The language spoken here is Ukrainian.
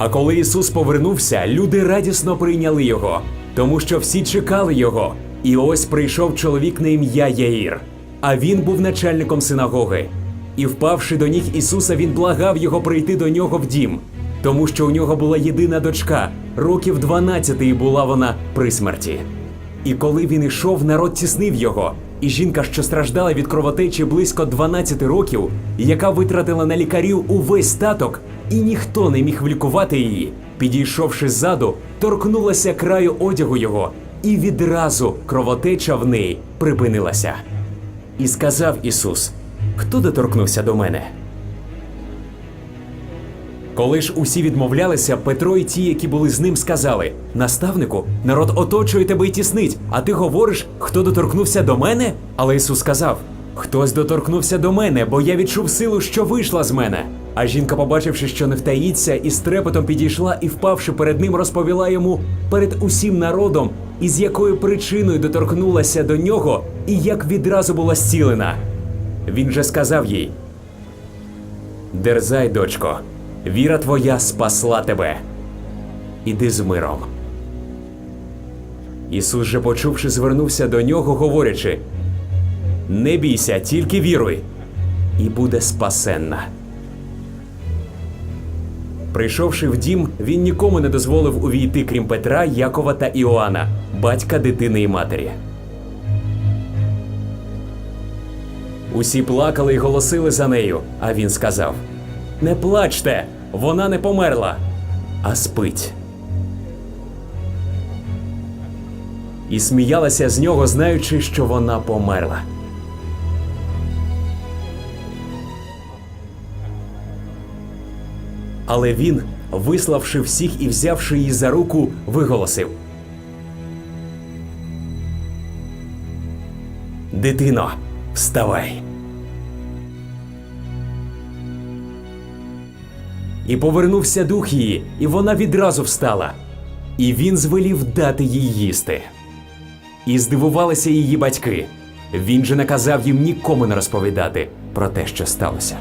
А коли Ісус повернувся, люди радісно прийняли його, тому що всі чекали його. І ось прийшов чоловік на ім'я Яїр, а він був начальником синагоги. І впавши до ніг Ісуса, він благав його прийти до нього в дім, тому що у нього була єдина дочка, років 12 і була вона при смерті. І коли він ішов, народ тіснив його. І жінка, що страждала від кровотечі близько 12 років, яка витратила на лікарів увесь статок, і ніхто не міг влікувати її, підійшовши ззаду, торкнулася краю одягу його, і відразу кровотеча в неї припинилася. І сказав Ісус: Хто доторкнувся до мене? Коли ж усі відмовлялися, Петро і ті, які були з ним, сказали: Наставнику, народ оточує тебе і тіснить, а ти говориш, хто доторкнувся до мене? Але Ісус сказав: Хтось доторкнувся до мене, бо я відчув силу, що вийшла з мене. А жінка, побачивши, що не втаїться, із трепетом підійшла і, впавши перед ним, розповіла йому перед усім народом, із якою причиною доторкнулася до нього, і як відразу була зцілена. Він же сказав їй: Дерзай, дочко, віра твоя спасла тебе. Іди з миром. Ісус же, почувши, звернувся до нього, говорячи: Не бійся, тільки віруй, і буде спасенна. Прийшовши в дім, він нікому не дозволив увійти, крім Петра, Якова та Іоанна, батька дитини і матері. Усі плакали й голосили за нею, а він сказав: Не плачте, вона не померла, а спить. І сміялася з нього, знаючи, що вона померла. Але він, виславши всіх і взявши її за руку, виголосив: Дитино, вставай. І повернувся дух її, і вона відразу встала. І він звелів дати їй їсти. І здивувалися її батьки. Він же наказав їм нікому не розповідати про те, що сталося.